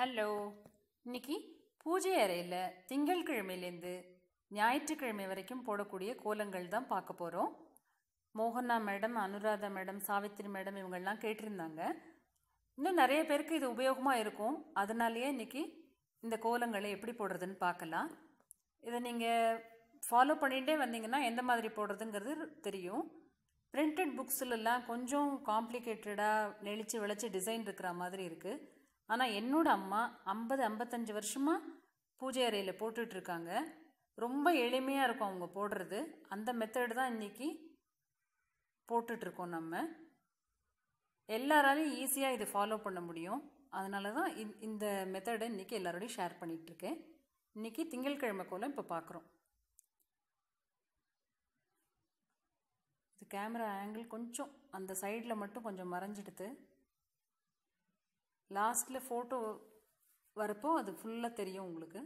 Hello. இன்னைக்கு பூஜை அறையில் திங்கட்கிழமையிலேருந்து ஞாயிற்றுக்கிழமை வரைக்கும் போடக்கூடிய கோலங்கள் தான் பார்க்க போகிறோம் மோகனா madam Anuradha madam Savitri madam இவங்கெல்லாம் கேட்டிருந்தாங்க. இன்னும் நிறைய பேருக்கு இது உபயோகமாக இருக்கும். அதனாலேயே இன்னைக்கு இந்த கோலங்களை எப்படி போடுறதுன்னு பார்க்கலாம். இதை நீங்கள் ஃபாலோ பண்ணிகிட்டே வந்தீங்கன்னா எந்த மாதிரி போடுறதுங்கிறது தெரியும். பிரிண்டட் புக்ஸ்லெல்லாம் கொஞ்சம் காம்ப்ளிகேட்டடாக நெளிச்சு விளைச்சி டிசைன் இருக்கிற மாதிரி இருக்குது ஆனால் என்னோட அம்மா ஐம்பது ஐம்பத்தஞ்சு வருஷமாக பூஜை அறையில் போட்டுட்ருக்காங்க. ரொம்ப எளிமையாக இருக்கும் அவங்க போடுறது. அந்த மெத்தடு தான் இன்றைக்கி போட்டுட்ருக்கோம் நம்ம. எல்லாராலையும் ஈஸியாக இது ஃபாலோ பண்ண முடியும். அதனால தான் இந் இந்த மெத்தடை இன்றைக்கி எல்லாரோடையும் ஷேர் பண்ணிகிட்ருக்கேன் இன்றைக்கி திங்கட்கிழமை கோலம் இப்போ பார்க்குறோம் இது கேமரா ஆங்கிள் கொஞ்சம் அந்த சைடில் மட்டும் கொஞ்சம் மறைஞ்சிடுது. லாஸ்ட்டில் ஃபோட்டோ வரப்போ அது ஃபுல்லாக தெரியும் உங்களுக்கு.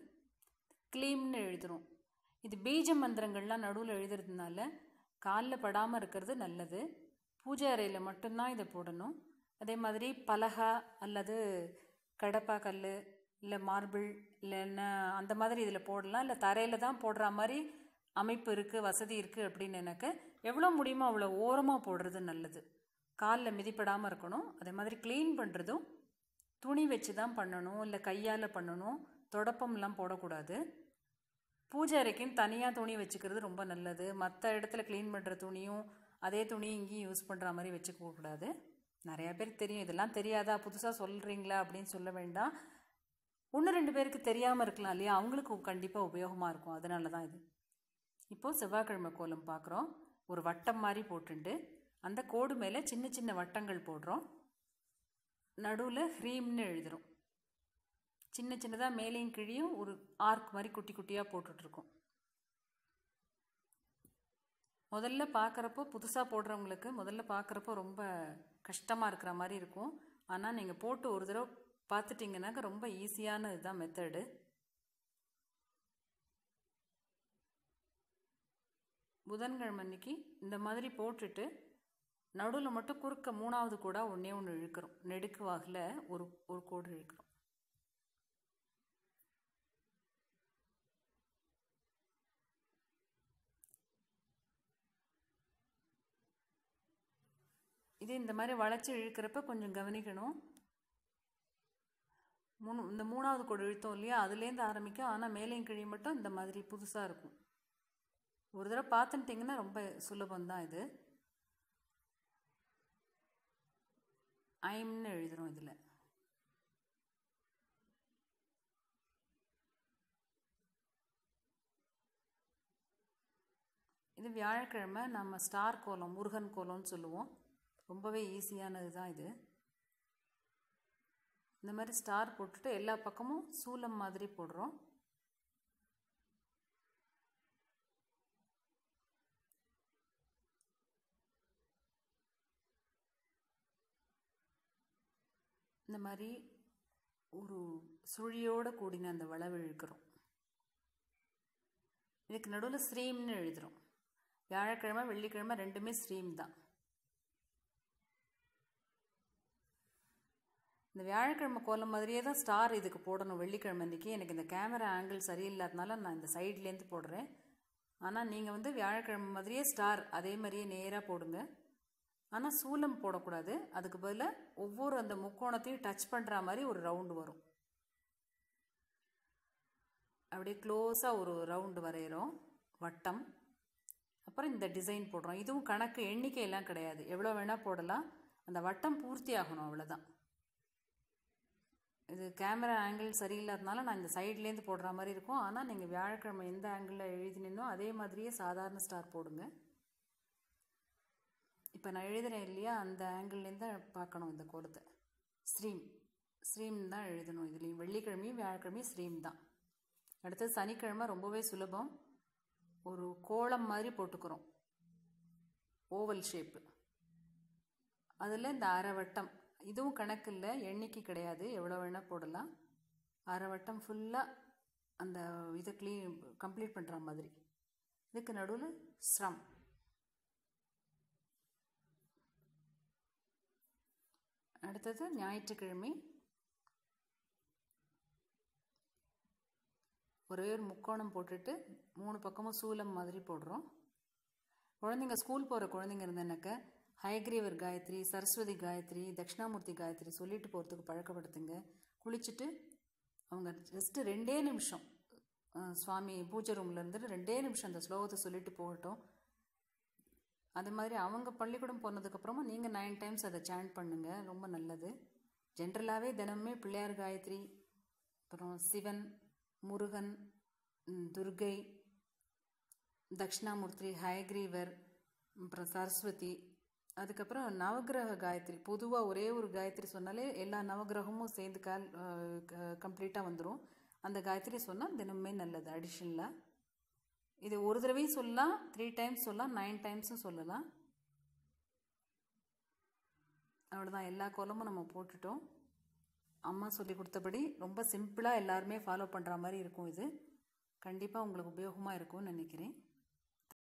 கிளீம்னு எழுதுகிறோம் இது பீஜ மந்திரங்கள்லாம் நடுவில் எழுதுறதுனால காலில் படாமல் இருக்கிறது நல்லது. பூஜை அறையில் மட்டும்தான் இதை போடணும். அதே மாதிரி பலகா அல்லது கடப்பா கல் இல்லை மார்பிள் இல்லைன்னா அந்த மாதிரி இதில் போடலாம். இல்லை தரையில் தான் போடுற மாதிரி அமைப்பு இருக்குது வசதி இருக்குது அப்படின்னு எனக்கு எவ்வளோ முடியுமோ அவ்வளோ ஓரமாக போடுறது நல்லது. காலில் மிதிப்படாமல் இருக்கணும். அதே மாதிரி க்ளீன் பண்ணுறதும் துணி வச்சு தான் பண்ணணும் இல்லை கையால் பண்ணணும் தொடப்பம்லாம் போடக்கூடாது. பூஜை அறைக்குன்னு தனியாக துணி வச்சுக்கிறது ரொம்ப நல்லது. மற்ற இடத்துல க்ளீன் பண்ணுற துணியும் அதே துணி இங்கேயும் யூஸ் பண்ணுற மாதிரி வச்சுக்க கூடாது. நிறையா பேர் தெரியும். இதெல்லாம் தெரியாதா? புதுசாக சொல்கிறீங்களா அப்படின்னு சொல்ல வேண்டாம். ஒன்று ரெண்டு பேருக்கு தெரியாமல் இருக்கலாம் இல்லையா? அவங்களுக்கு கண்டிப்பாக உபயோகமாக இருக்கும். அதனால தான் இது. இப்போது செவ்வாய்க்கிழமை கோலம் பார்க்குறோம் ஒரு வட்டம் மாதிரி போட்டுண்டு அந்த கோடு மேலே சின்ன சின்ன வட்டங்கள் போடுறோம். நடுவில் ஹ்ரீம்னு எழுதுகிறோம் சின்ன சின்னதாக மேலேயும் கிழியும் ஒரு ஆர்க் மாதிரி குட்டி குட்டியாக போட்டுட்ருக்கோம். முதல்ல பார்க்குறப்போ புதுசாக போடுறவங்களுக்கு முதல்ல பார்க்குறப்போ ரொம்ப கஷ்டமாக இருக்கிற மாதிரி இருக்கும். ஆனால் நீங்கள் போட்டு ஒரு தடவை பார்த்துட்டிங்கனாக்கா ரொம்ப ஈஸியான இதுதான் மெத்தடு புதன்கிழமை அன்னைக்கு இந்த மாதிரி போட்டுட்டு நடுவில் மட்டும் குறுக்க மூணாவது கூட ஒன்றே ஒன்று இழுக்கிறோம். நெடுக்கு வாகில் ஒரு ஒரு கோடு இழுக்கிறோம். இது இந்த மாதிரி வளைச்சி இழுக்கிறப்ப கொஞ்சம் கவனிக்கணும். மூணு இந்த மூணாவது கோடு இழுத்தோம் இல்லையா? அதுலேருந்து ஆரம்பிக்கும். ஆனால் மேலேயும் கிழி மட்டும் இந்த மாதிரி புதுசாக இருக்கும். ஒரு தடவை பார்த்துட்டிங்கன்னா ரொம்ப சுலபந்தான் இது. ஐம்னு எழுதுகிறோம் இதில். இது வியாழக்கிழமை நம்ம ஸ்டார் கோலம் முருகன் கோலம்னு சொல்லுவோம். ரொம்பவே ஈஸியானது தான் இது. இந்த மாதிரி ஸ்டார் போட்டுட்டு எல்லா பக்கமும் சூலம் மாதிரி போடுறோம். இந்த மாதிரி ஒரு சுழியோடு கூடின அந்த வளவு இழுக்கிறோம். இதுக்கு நடுவில் ஸ்ரீம்னு எழுதுகிறோம் வியாழக்கிழமை வெள்ளிக்கிழமை ரெண்டுமே ஸ்ரீம் தான். இந்த வியாழக்கிழமை கோலம் மாதிரியே தான் ஸ்டார் இதுக்கு போடணும். வெள்ளிக்கிழமை அன்றைக்கி எனக்கு இந்த கேமரா ஆங்கிள் சரியில்லாதனால நான் இந்த சைட்லேருந்து போடுறேன். ஆனால் நீங்கள் வந்து வியாழக்கிழமை மாதிரியே ஸ்டார் அதே மாதிரியே நேராக போடுங்க. ஆனால் சூலம் போடக்கூடாது. அதுக்கு பதிலாக ஒவ்வொரு அந்த முக்கோணத்தையும் டச் பண்ணுற மாதிரி ஒரு ரவுண்டு வரும். அப்படியே க்ளோஸாக ஒரு ரவுண்டு வரைகிறோம் வட்டம். அப்புறம் இந்த டிசைன் போடுறோம். இதுவும் கணக்கு எண்ணிக்கையெல்லாம் கிடையாது. எவ்வளோ வேணால் போடலாம். அந்த வட்டம் பூர்த்தி ஆகணும் அவ்வளோதான் இது கேமரா ஆங்கிள் சரியில்லாதனால நான் இந்த சைட்லேருந்து போடுற மாதிரி இருக்கும். ஆனால் நீங்கள் வியாழக்கிழமை எந்த ஆங்கிளில் எழுதினோ அதே மாதிரியே சாதாரண ஸ்டார் போடுங்க. இப்போ நான் எழுதுகிறேன் இல்லையா? அந்த ஆங்கிள்லேருந்து தான் பார்க்கணும் இந்த கோலத்தை ஸ்ரீம். ஸ்ரீம் தான் எழுதணும் இதுலேயும். வெள்ளிக்கிழமையும் வியாழக்கிழமையும் ஸ்ரீம் தான். அடுத்தது சனிக்கிழமை ரொம்பவே சுலபம். ஒரு கோலம் மாதிரி போட்டுக்கிறோம். ஓவல் ஷேப்பு அதில் இந்த அரை வட்டம் இதுவும் கணக்கு இல்லை. எண்ணிக்கை கிடையாது. எவ்வளோ வேணால் போடலாம். அரைவட்டம் ஃபுல்லாக அந்த இதை க்ளீன் கம்ப்ளீட் பண்ணுற மாதிரி. இதுக்கு நடுவில் ஸ்ரம். அடுத்தது ஞாயிற்றுக்கிழமை. ஒரே ஒரு முக்கோணம் போட்டுட்டு மூணு பக்கமும் சூலம் மாதிரி போடுறோம். குழந்தைங்க ஸ்கூல் போகிற குழந்தைங்க இருந்தேனாக்க ஹயக்ரீவர் காயத்ரி சரஸ்வதி காயத்ரி தட்சிணாமூர்த்தி காயத்ரி சொல்லிட்டு போகிறதுக்கு பழக்கப்படுத்துங்க. குளிச்சுட்டு அவங்க ஜஸ்ட்டு ரெண்டே நிமிஷம் சுவாமி பூஜை ரூம்லேருந்து ரெண்டே நிமிஷம் அந்த ஸ்லோகத்தை சொல்லிட்டு போகட்டும். அது மாதிரி அவங்க பள்ளிக்கூடம் போனதுக்கப்புறமா நீங்கள் நைன் டைம்ஸ் அதை சாண்ட் பண்ணுங்கள் ரொம்ப நல்லது. ஜென்ரலாகவே தினமுமே பிள்ளையார் காயத்ரி அப்புறம் சிவன் முருகன் துர்கை தக்ஷணாமூர்த்தி ஹயக்ரீவர் அப்புறம் சரஸ்வதி அதுக்கப்புறம் நவக்கிரக காயத்ரி. பொதுவாக ஒரே ஒரு காயத்ரி சொன்னாலே எல்லா நவக்கிரகமும் சேர்ந்து கால் கம்ப்ளீட்டாக வந்துடும் அந்த காயத்ரி சொன்னால் தினமுமே நல்லது. அடிஷ்னலாக இது ஒரு தடவையும் சொல்லலாம் த்ரீ டைம்ஸ் சொல்லலாம் நைன் டைம்ஸும் சொல்லலாம். அவ்வளோதான் எல்லா கோலமும் நம்ம போட்டுட்டோம். அம்மா சொல்லி கொடுத்தபடி ரொம்ப சிம்பிளாக எல்லாருமே ஃபாலோ பண்ணுற மாதிரி இருக்கும் இது. கண்டிப்பாக உங்களுக்கு உபயோகமாக இருக்கும்னு நினைக்கிறேன்.